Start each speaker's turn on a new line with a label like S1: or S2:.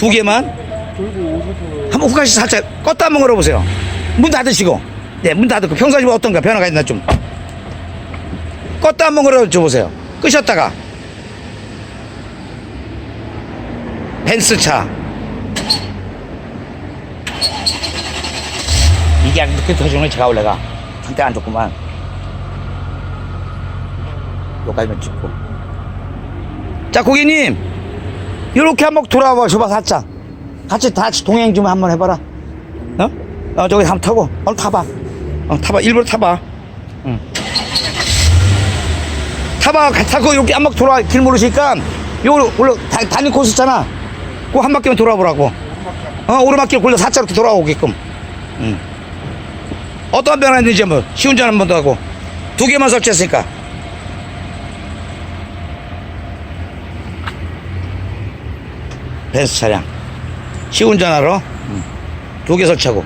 S1: 두 개만? 한번 후가시 살짝 껐다 한번 걸어보세요. 문 닫으시고. 네문 닫고. 평상시 어떤가? 변화가 있나 좀. 껐다 한번 걸어줘 보세요. 끄셨다가. 벤츠차. 이게 이렇게 터지는 제가 원래가. 상태 안 좋구만. 여기까지만 찍고. 자 고객님 이렇게 한번 돌아봐. 줘봐 살짝. 같이 같이 동행 좀 한번 해봐라. 어? 어 저기 한번 타고. 오늘 타봐. 어 타봐. 일부러 타봐. 응. 타봐. 타고 이렇게 한번 돌아 길 모르시니까 요거 원래 다, 다니 코스 있잖아. 그거 한 바퀴만 돌아보라고. 어 오르막길 굴려 사차로 돌아오게끔. 응. 어떤 변화 있는지 한번 시운전 한번 더 하고. 두 개만 설치했으니까 벤츠 차량. 시운전하러 두 개 설치하고